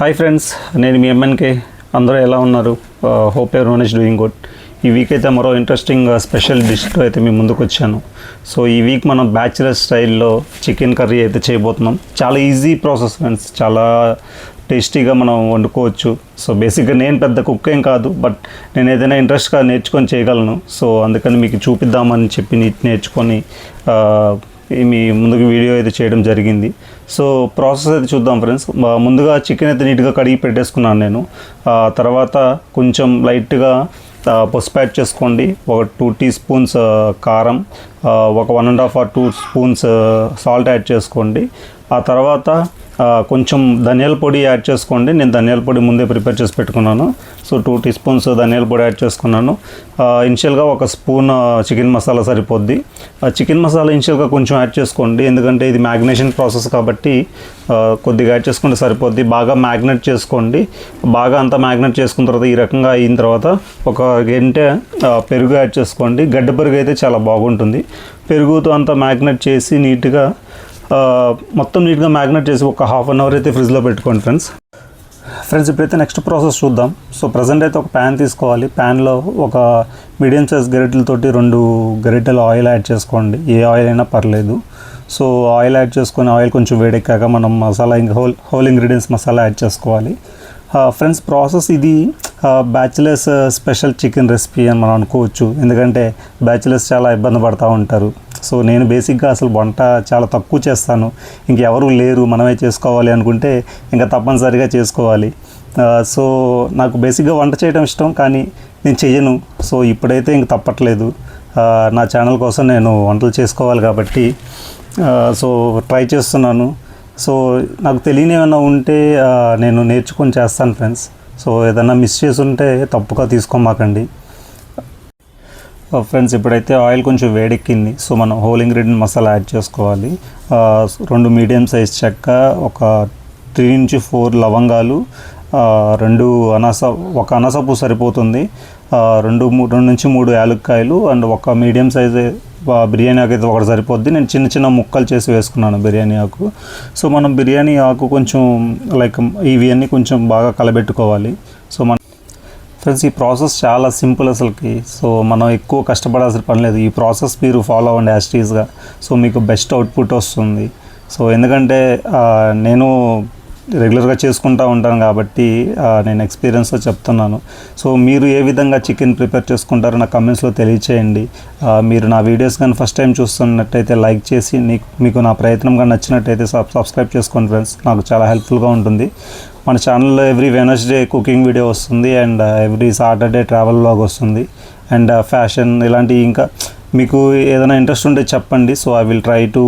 Hi friends నేను మీ MNK అందరూ ఎలా ఉన్నారు? Hope everyone is doing good ఈ వీక్ అయితే మరో ఇంట్రెస్టింగ్ స్పెషల్ డిష్తో అయితే మీ ముందుకు వచ్చాను. సో ఈ వీక్ మనం బ్యాచులర్ స్టైల్లో చికెన్ కర్రీ అయితే చేయబోతున్నాం. చాలా ఈజీ ప్రాసెస్ ఫ్రెండ్స్ చాలా టేస్టీగా మనం వండుకోవచ్చు. సో బేసిక్గా నేను పెద్ద కుక్ ఏం కాదు బట్ నేను ఏదైనా ఇంట్రెస్ట్గా నేర్చుకొని చేయగలను. సో అందుకని మీకు చూపిద్దామని చెప్పి నేర్చుకొని uh, మీ ముందుకు వీడియో అయితే చేయడం జరిగింది. సో ప్రాసెస్ అయితే చూద్దాం ఫ్రెండ్స్. ముందుగా చికెన్ అయితే నీట్గా కడిగి పెట్టేసుకున్నాను నేను. తర్వాత కొంచెం లైట్గా పసుపు యాడ్ చేసుకోండి. ఒక టూ టీ స్పూన్స్ కారం ఒక one and half or two spoons salt add చేసుకోండి. ఆ తర్వాత కొంచెం ధనియాల పొడి యాడ్ చేసుకోండి. నేను ధనియాల పొడి ముందే ప్రిపేర్ చేసి పెట్టుకున్నాను. సో టూ టీ స్పూన్స్ ధనియాల పొడి యాడ్ చేసుకున్నాను. ఇనిషియల్గా ఒక స్పూన్ చికెన్ మసాలా సరిపోద్ది. ఆ చికెన్ మసాలా ఇనిషియల్గా కొంచెం యాడ్ చేసుకోండి. ఎందుకంటే ఇది మ్యాగ్నేషన్ ప్రాసెస్ కాబట్టి కొద్దిగా యాడ్ చేసుకుంటే సరిపోద్ది. బాగా మ్యాగ్నెట్ చేసుకోండి. బాగా అంతా మ్యాగ్నెట్ చేసుకున్న తర్వాత ఈ రకంగా అయిన తర్వాత ఒక గంట పెరుగు యాడ్ చేసుకోండి. గడ్డ పెరుగు అయితే చాలా బాగుంటుంది. పెరుగుతో అంతా మ్యాగ్నెట్ చేసి నీట్గా మొత్తం నీట్గా మ్యాగ్నెట్ చేసి ఒక హాఫ్ అన్ అవర్ అయితే ఫ్రిడ్జ్లో పెట్టుకోండి ఫ్రెండ్స్. ఫ్రెండ్స్ ఇప్పుడైతే నెక్స్ట్ ప్రాసెస్ చూద్దాం. సో ప్రజెంట్ అయితే ఒక ప్యాన్ తీసుకోవాలి. ప్యాన్లో ఒక మీడియం సైజ్ గరిటెలతోటి రెండు గరిటెలు ఆయిల్ యాడ్ చేసుకోండి. ఏ ఆయిల్ అయినా పర్లేదు. సో ఆయిల్ యాడ్ చేసుకొని ఆయిల్ కొంచెం వేడెక్కాక మనం మసాలా ఇంకా whole whole ingredients masala add చేసుకోవాలి. ఫ్రెండ్స్ ప్రాసెస్ ఇది బ్యాచిలర్స్ స్పెషల్ చికెన్ రెసిపీ అని మనం అనుకోవచ్చు. ఎందుకంటే బ్యాచిలర్స్ చాలా ఇబ్బంది పడుతూ ఉంటారు. సో నేను బేసిక్గా అసలు వంట చాలా తక్కువ చేస్తాను. ఇంకెవరు లేరు మనమే చేసుకోవాలి అనుకుంటే ఇంకా తప్పనిసరిగా చేసుకోవాలి. సో నాకు బేసిక్గా వంట చేయడం ఇష్టం కానీ నేను చెయ్యను సో ఇప్పుడైతే ఇంక తప్పట్లేదు. నా ఛానల్ కోసం నేను వంటలు చేసుకోవాలి కాబట్టి సో ట్రై చేస్తున్నాను. సో నాకు తెలియని ఏమైనా ఉంటే నేను నేర్చుకొని చేస్తాను ఫ్రెండ్స్. సో ఏదైనా మిస్ చేసి ఉంటే తప్పుగా తీసుకోమాకండి. Uh, ఫ్రెండ్స్ ఇప్పుడైతే ఆయిల్ కొంచెం వేడెక్కింది. సో మనం హోల్ ఇంగ్రీడియంట్ మసాలా యాడ్ చేసుకోవాలి. Uh, రెండు మీడియం సైజ్ చెక్క ఒక త్రీ నుంచి ఫోర్ లవంగాలు uh, రెండు అనాస ఒక అనాస పువ్వు సరిపోతుంది. రెండు మూ- రెండు నుంచి మూడు యాలక్కాయలు అండ్ ఒక మీడియం సైజ్ బిర్యానీ ఆకు అయితే ఒకటి సరిపోద్ది. నేను చిన్న చిన్న ముక్కలు చేసి వేసుకున్నాను బిర్యానీ ఆకు. సో మనం బిర్యానీ ఆకు కొంచెం లైక్ ఇవి అన్నీ కొంచెం బాగా కలబెట్టుకోవాలి. సో మన ఫ్రెండ్స్ ఈ ప్రాసెస్ చాలా సింపుల్ అసలుకి. సో మనం ఎక్కువ కష్టపడాల్సిన పని లేదు. ఈ ప్రాసెస్ మీరు ఫాలో అవ్వండి యాస్టీస్గా సో మీకు బెస్ట్ అవుట్పుట్ వస్తుంది. సో ఎందుకంటే నేను రెగ్యులర్గా చేసుకుంటూ ఉంటాను కాబట్టి నేను ఎక్స్పీరియన్స్తో చెప్తున్నాను. సో మీరు ఏ విధంగా చికెన్ ప్రిపేర్ చేసుకుంటారో నా కమెంట్స్లో తెలియచేయండి. మీరు నా వీడియోస్ కానీ ఫస్ట్ టైం చూస్తున్నట్టయితే లైక్ చేసి నీకు మీకు నా ప్రయత్నం కానీ నచ్చినట్టయితే సబ్ సబ్స్క్రైబ్ చేసుకోండి ఫ్రెండ్స్. నాకు చాలా హెల్ప్ఫుల్గా ఉంటుంది. మన ఛానల్లో ఎవ్రీ వెనస్డే కుకింగ్ వీడియో వస్తుంది and every Saturday travel blog వస్తుంది. అండ్ ఫ్యాషన్ uh, ఇలాంటి ఇంకా మీకు ఏదైనా ఇంట్రెస్ట్ ఉంటే చెప్పండి. So I will try to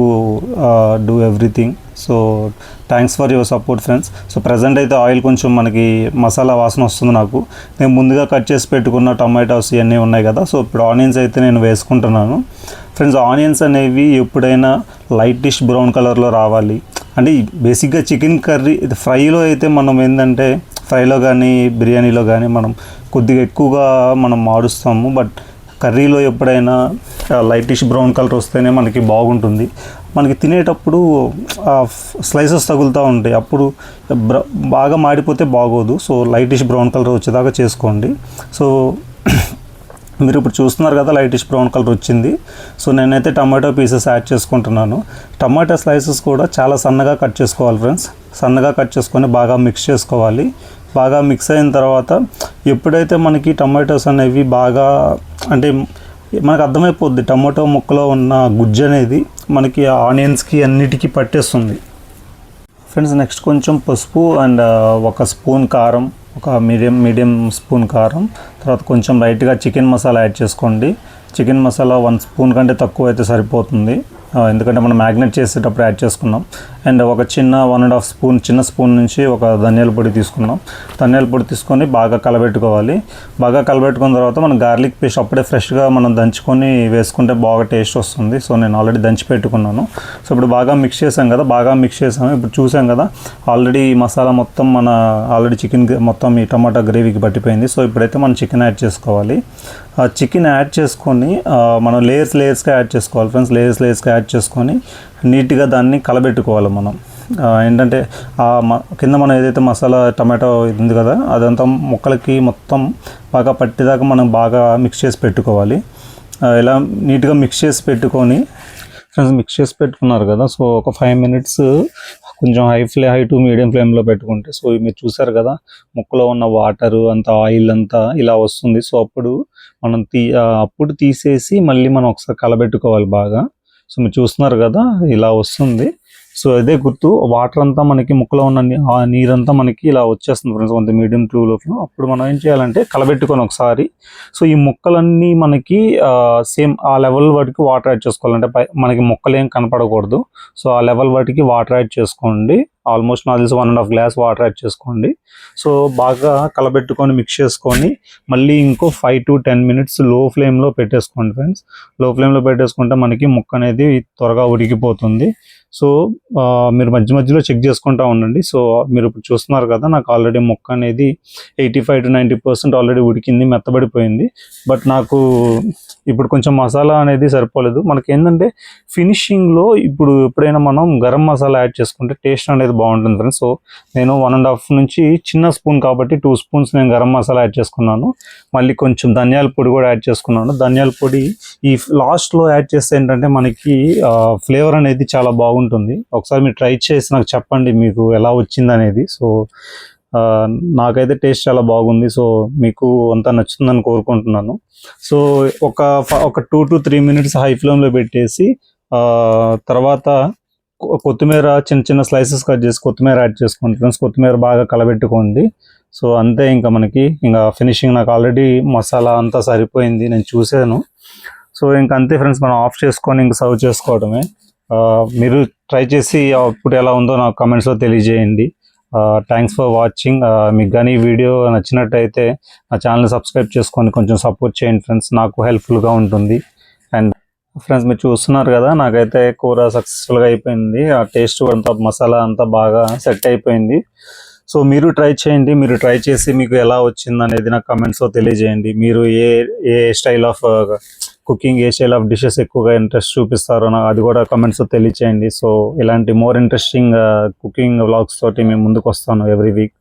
do everything so thanks for your support friends so present అయితే ఆయిల్ కొంచెం మనకి మసాలా వాసన వస్తుంది నాకు. నేను ముందుగా కట్ చేసి పెట్టుకున్న టమాటోస్ ఇవన్నీ ఉన్నాయి కదా. సో ఇప్పుడు ఆనియన్స్ అయితే నేను వేసుకుంటున్నాను. ఫ్రెండ్స్ ఆనియన్స్ అనేవి ఎప్పుడైనా లైటిష్ బ్రౌన్ కలర్లో రావాలి. అంటే బేసిక్గా చికెన్ కర్రీ ఫ్రైలో అయితే మనం ఏంటంటే ఫ్రైలో కానీ బిర్యానీలో కానీ మనం కొద్దిగా ఎక్కువగా మనం మారుస్తాము. బట్ కర్రీలో ఎప్పుడైనా లైటిష్ బ్రౌన్ కలర్ వస్తేనే మనకి బాగుంటుంది. మనకి తినేటప్పుడు స్లైసెస్ తగులుతూ ఉంటాయి. అప్పుడు బ్ర బాగా మాడిపోతే బాగోదు. సో లైటిష్ బ్రౌన్ కలర్ వచ్చేదాకా చేసుకోండి. సో మీరు ఇప్పుడు చూస్తున్నారు కదా లైటిష్ బ్రౌన్ కలర్ వచ్చింది. సో నేనైతే టమాటో పీసెస్ యాడ్ చేసుకుంటున్నాను. టమాటో స్లైసెస్ కూడా చాలా సన్నగా కట్ చేసుకోవాలి ఫ్రెండ్స్ సన్నగా కట్ చేసుకొని బాగా మిక్స్ చేసుకోవాలి. బాగా మిక్స్ అయిన తర్వాత ఎప్పుడైతే మనకి టమాటోస్ అనేవి బాగా అంటే మనకు అర్థమైపోద్ది టమాటో ముక్కలో ఉన్న గుజ్జు అనేది మనకి ఆనియన్స్కి అన్నిటికీ పట్టేస్తుంది. ఫ్రెండ్స్ నెక్స్ట్ కొంచెం పసుపు అండ్ uh, ఒక స్పూన్ కారం ఒక మీడియం మీడియం స్పూన్ కారం. తర్వాత కొంచెం లైట్గా చికెన్ మసాలా యాడ్ చేసుకోండి. చికెన్ మసాలా వన్ స్పూన్ కంటే తక్కువ అయితే సరిపోతుంది. ఎందుకంటే మనం మ్యాగ్నెట్ చేసేటప్పుడు యాడ్ చేసుకున్నాం. అండ్ ఒక చిన్న వన్ అండ్ హాఫ్ స్పూన్ చిన్న స్పూన్ నుంచి ఒక ధనియాల పొడి తీసుకున్నాం. ధనియాల పొడి తీసుకొని బాగా కలబెట్టుకోవాలి. బాగా కలబెట్టుకున్న తర్వాత మనం గార్లిక్ పేస్ట్ అప్పుడే ఫ్రెష్గా మనం దంచుకొని వేసుకుంటే బాగా టేస్ట్ వస్తుంది. సో నేను ఆల్రెడీ దంచి పెట్టుకున్నాను. సో ఇప్పుడు బాగా మిక్స్ చేసాం కదా బాగా మిక్స్ చేసాము ఇప్పుడు చూసాం కదా ఆల్రెడీ మసాలా మొత్తం మన ఆల్రెడీ చికెన్ మొత్తం ఈ టమాటా గ్రేవీకి పట్టిపోయింది. సో ఇప్పుడైతే మనం చికెన్ యాడ్ చేసుకోవాలి. ఆ చికెన్ యాడ్ చేసుకొని మనం లేయర్స్ లేయర్స్గా యాడ్ చేసుకోవాలి ఫ్రెండ్స్ లేయర్స్ లేయర్స్గా యాడ్ చేసుకొని నీట్గా దాన్ని కలబెట్టుకోవాలి మనం. ఏంటంటే ఆ మ కింద మనం ఏదైతే మసాలా టమాటో ఇది ఉంది కదా అదంతా ముక్కలకి మొత్తం బాగా పట్టేదాకా మనం బాగా మిక్స్ చేసి పెట్టుకోవాలి. ఇలా నీట్గా మిక్స్ చేసి పెట్టుకొని ఫ్రెండ్స్ మిక్స్ చేసి పెట్టుకున్నారు కదా సో ఒక ఫైవ్ మినిట్స్ కొంచెం high flame high to medium ఫ్లేమ్లో పెట్టుకుంటే సో మీరు చూసారు కదా ముక్కలో ఉన్న వాటర్ అంత ఆయిల్ అంతా ఇలా వస్తుంది. సో అప్పుడు మనం తీ అప్పుడు తీసేసి మళ్ళీ మనం ఒకసారి కలబెట్టుకోవాలి బాగా. సో మీరు చూస్తున్నారు కదా ఇలా వస్తుంది. సో అదే గుర్తు వాటర్ అంతా మనకి ముక్కలో ఉన్న ఆ నీరంతా మనకి ఇలా వచ్చేస్తుంది ఫ్రెండ్స్ కొంత మీడియం టూలోకి అప్పుడు మనం ఏం చేయాలంటే కలబెట్టుకొని ఒకసారి. సో ఈ ముక్కలన్నీ మనకి సేమ్ ఆ లెవెల్ వాటికి వాటర్ యాడ్ చేసుకోవాలంటే పై మనకి ముక్కలు ఏం కనపడకూడదు. సో ఆ లెవెల్ వాటికి వాటర్ యాడ్ చేసుకోండి. ఆల్మోస్ట్ నాకు తెలిసి one and half glass water add చేసుకోండి. సో బాగా కలబెట్టుకొని మిక్స్ చేసుకొని మళ్ళీ ఇంకో ఫైవ్ టు టెన్ మినిట్స్లో ఫ్లేమ్లో పెట్టేసుకోండి ఫ్రెండ్స్. లో ఫ్లేమ్లో పెట్టేసుకుంటే మనకి ముక్క అనేది త్వరగా ఉడికిపోతుంది. సో మీరు మధ్య మధ్యలో చెక్ చేసుకుంటా ఉండండి. సో మీరు ఇప్పుడు చూస్తున్నారు కదా నాకు ఆల్రెడీ ముక్క అనేది eighty five to ninety percent already ఉడికింది మెత్తబడిపోయింది. బట్ నాకు ఇప్పుడు కొంచెం మసాలా అనేది సరిపోలేదు. మనకి ఏంటంటే ఫినిషింగ్లో ఇప్పుడు ఎప్పుడైనా మనం గరం మసాలా యాడ్ చేసుకుంటే టేస్ట్ అనేది బాగుంటుంది ఫ్రెండ్స్ సో నేను వన్ అండ్ హాఫ్ నుంచి చిన్న స్పూన్ కాబట్టి టూ స్పూన్స్ నేను గరం మసాలా యాడ్ చేసుకున్నాను. మళ్ళీ కొంచెం ధనియాల పొడి కూడా యాడ్ చేసుకున్నాను. ధనియాల పొడి ఈ లాస్ట్లో యాడ్ చేస్తే ఏంటంటే మనకి ఫ్లేవర్ అనేది చాలా బాగుంటుంది. ఒకసారి మీరు ట్రై చేసి నాకు చెప్పండి మీకు ఎలా వచ్చింది అనేది. సో నాకైతే టేస్ట్ చాలా బాగుంది. సో మీకు అంతా నచ్చుతుందని కోరుకుంటున్నాను. సో ఒక ఫ- ఒక two to three minutes high ఫ్లేమ్లో పెట్టేసి తర్వాత కొత్తిమీర చిన్న చిన్న స్లైసెస్ కట్ చేసి కొత్తిమీర యాడ్ చేసుకోండి ఫ్రెండ్స్. కొత్తిమీర బాగా కలబెట్టుకోండి. సో అంతే ఇంకా మనకి. ఇంకా ఫినిషింగ్ నాకు ఆల్రెడీ మసాలా అంతా సరిపోయింది. నేను చూశాను. సో ఇంకా అంతే ఫ్రెండ్స్. మనం ఆఫ్ చేసుకొని ఇంకా సర్వ్ చేసుకోవడమే. మీరు ట్రై చేసి అవుట్పుట్ ఎలా ఉందో నాకు కమెంట్స్లో తెలియజేయండి. థ్యాంక్స్ ఫర్ వాచింగ్ మీకు కానీ వీడియో నచ్చినట్టయితే నా ఛానల్ని సబ్స్క్రైబ్ చేసుకొని కొంచెం సపోర్ట్ చేయండి ఫ్రెండ్స్. నాకు హెల్ప్ఫుల్గా ఉంటుంది. ఫ్రెండ్స్ మీరు చూస్తున్నారు కదా నాకైతే కూర సక్సెస్ఫుల్గా అయిపోయింది. ఆ టేస్ట్ అంతా మసాలా అంతా బాగా సెట్ అయిపోయింది. సో మీరు ట్రై చేయండి మీరు ట్రై చేసి మీకు ఎలా వచ్చింది అనేది నాకు కమెంట్స్లో తెలియజేయండి. మీరు ఏ ఏ స్టైల్ ఆఫ్ కుకింగ్ ఏ స్టైల్ ఆఫ్ డిషెస్ ఎక్కువగా ఇంట్రెస్ట్ చూపిస్తారో నాకు అది కూడా కమెంట్స్లో తెలియచేయండి. సో ఇలాంటి మోర్ ఇంట్రెస్టింగ్ కుకింగ్ వ్లాగ్స్ తోటి మేము ముందుకు వస్తాను every week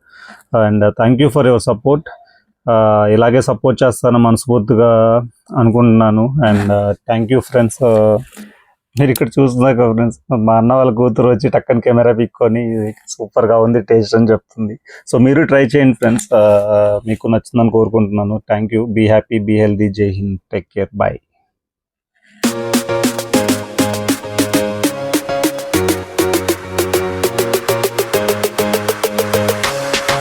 and thank you for your support ఇలాగే సపోర్ట్ చేస్తాను మనస్ఫూర్తిగా అనుకుంటున్నాను. అండ్ థ్యాంక్ యూ ఫ్రెండ్స్ మీరు ఇక్కడ చూస్తున్నాక ఫ్రెండ్స్ మా అన్న వాళ్ళ కూతురు వచ్చి టక్కన కెమెరా పిక్కొని సూపర్గా ఉంది టేస్ట్ అని చెప్తుంది. సో మీరు ట్రై చేయండి ఫ్రెండ్స్ uh, మీకు నచ్చిందని కోరుకుంటున్నాను. Thank you be happy be healthy జై హింద్ టేక్ కేర్ బాయ్